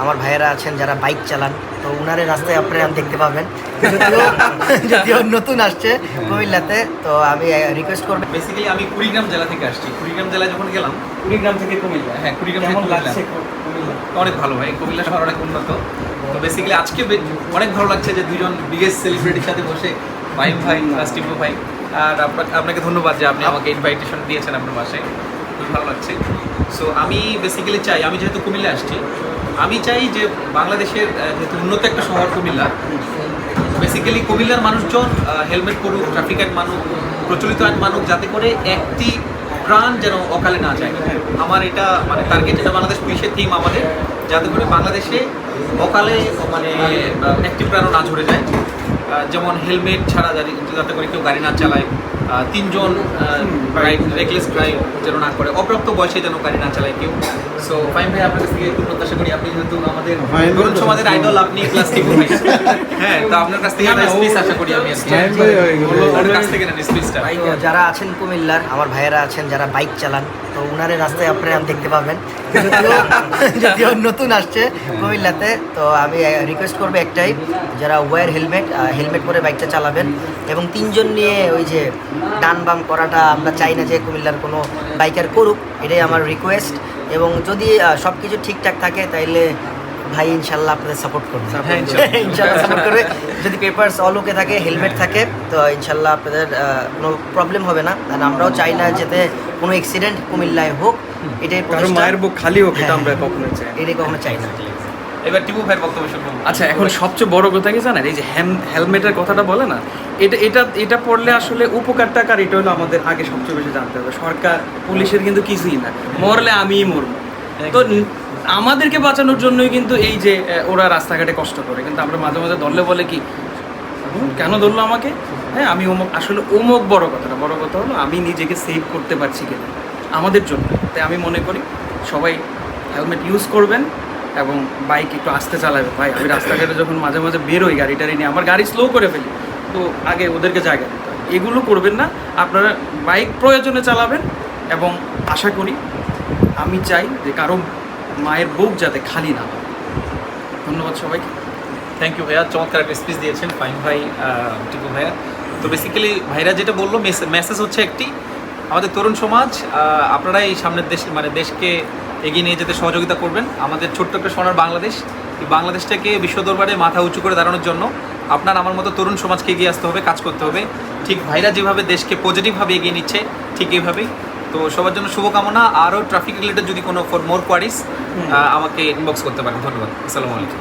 আমার ভাইয়েরা আছেন যারা বাইক চালান তো উনারের রাস্তায় আপনারা দেখতে পাবেন। যদিও নতুন আসছে কুমিল্লাতে তো আমি রিকোয়েস্ট করব বেসিক্যালি আমি কুড়িগ্রাম জেলা থেকে আসছি। কুড়িগ্রাম জেলায় যখন গেলাম কুড়িগ্রাম থেকে কুমিল্লা। হ্যাঁ কুড়িগ্রাম থেকে কুমিল্লা। লাগছে অনেক ভালো ভাই কুমিল্লা শহর অনেক উন্নত। তো বেসিক্যালি আজকে বে- অনেক ভালো লাগছে যে দুজন বিগেস্ট সেলিব্রিটির সাথে বসে ভাই টিপু ভাই আর আপনা- আপনাকে ধন্যবাদ যে আপনি আমাকে ইনভাইটেশন দিয়েছেন আপনার বাসায় খুব ভালো লাগছে। সো আমি বেসিক্যালি চাই, আমি যেহেতু কুমিল্লা আসছি, আমি চাই যে বাংলাদেশের যেহেতু উন্নত একটা শহর কুমিল্লা বেসিক্যালি কুমিল্লার মানুষজন হেলমেট পরুক ট্রাফিক আইন মানুক, প্রচলিত আইন মানুক, যাতে করে একটি প্রাণ যেন অকালে না যায়। আমার এটা মানে টার্গেট এটা বাংলাদেশ পুলিশের থিম আমাদের, যাতে করে বাংলাদেশে অকালে মানে একটি প্রাণও না ঝরে যায়। যেমন হেলমেট ছাড়া যাতে- যাতে করে কেউ গাড়ি না চালায় তিনজন রেকলেস ড্রাইভ যেন না করে অপ্রাপ্ত বয়সে যেন গাড়ি না চালায় কেউ। সো ফাইন ভাই আপনার কাছ থেকে একটু প্রত্যাশা করি আপনি যেহেতু আমাদের তরুণ সমাজের আইডল আপনি ক্লাস টিপু হ্যাঁ তো আপনার কাছ থেকে একটা স্পিচ আশা করি আমি কাছ থেকে নেন যারা আছেন কুমিল্লার আমার ভাইয়েরা আছেন যারা বাইক চালান তো উনারের রাস্তায় আপনারা দেখতে পাবেন। যদিও নতুন আসছে কুমিল্লাতে তো আমি রিকোয়েস্ট করব একটাই যারা ওয়ার হেলমেট হেলমেট পরে বাইকটা চালাবেন এবং তিনজন নিয়ে ওই যে ডান বাম করাটা আমরা চাই না যে কুমিল্লার কোনো বাইকার করুক এটাই আমার রিকোয়েস্ট এবং যদি সব কিছু ঠিকঠাক থাকে তাইলে ভাই ইনশাল্লাহ আপনাদের সাপোর্ট করবে। হ্যাঁ, ইনশাল্লাহ। সাপোর্ট করবে। যদি পেপার্স অল ওকে থাকে হেলমেট থাকে তো ইনশাল্লাহ আপনাদের কোনো প্রবলেম হবে না। আর আমরাও চাই না যাতে কোনো অ্যাক্সিডেন্ট কুমিল্লায় হোক এটাই মায়ের বুক খালি হোক এটা হ্যাঁ, আমরা কখনো চাই এটাই কখনো চাই না। এবার টিপু ভাইয়ের বক্তব্য শুনব আচ্ছা এখন সবচেয়ে বড় কথা কি জানেন? এই যে হেলমেটের কথাটা বলে না এটা এটা এটা পড়লে আসলে উপকারটা কার এটা হলো আমাদের আগে সবচেয়ে বেশি জানতে হবে। সরকার পুলিশের কিন্তু কিছুই না। মরলে আমিই মরবো। তো আমাদেরকে বাঁচানোর জন্যই কিন্তু এই যে ওরা রাস্তাঘাটে কষ্ট করে। কিন্তু আমরা মাঝে মাঝে ধরলে বলে কি কেন ধরলো আমাকে? হ্যাঁ আমি অমুক আসলে অমুক বড় কথাটা। বড় কথা হলো আমি নিজেকে সেভ করতে পারছি কিনা? আমাদের জন্য। তাই আমি মনে করি সবাই হেলমেট ইউজ করবেন। এবং বাইক একটু আস্তে চালাবে। ভাই, আমি রাস্তাঘাটে যখন মাঝে মাঝে বেরোই গাড়ি টাড়ি নিয়ে, আমার গাড়ি স্লো করে ফেলি। তো আগে ওদেরকে জায়গা দিতে। এগুলো করবেন না। আপনারা বাইক প্রয়োজনে চালাবেন এবং আশা করি আমি চাই যে কারও মায়ের বুক যাতে খালি না। ধন্যবাদ সবাইকে। থ্যাংক ইউ ভাইয়া। চমৎকার একটা স্পিচ দিয়েছেন। ফাইন ভাই টিপু ভাইয়া। তো বেসিক্যালি ভাইরা যেটা বলল মেসেজ হচ্ছে একটি, আমাদের তরুণ সমাজ আপনারাই সামনের দেশ মানে দেশকে এগিয়ে নিয়ে যেতে সহযোগিতা করবেন। আমাদের ছোট্ট একটা সোনার বাংলাদেশ। এই বাংলাদেশটাকে বিশ্ব দরবারে মাথা উঁচু করে দাঁড়ানোর জন্য আপনার আমার মতো তরুণ সমাজকে এগিয়ে আসতে হবে কাজ করতে হবে। ঠিক ভাইরা যেভাবে দেশকে পজিটিভভাবে এগিয়ে নিচ্ছে ঠিক এইভাবেই তো সবার জন্য শুভকামনা। আরও ট্রাফিক রিলেটেড যদি কোনো ফর মোর কোয়ারিস আমাকে ইনবক্স করতে পারেন। ধন্যবাদ। আসসালামু আলাইকুম।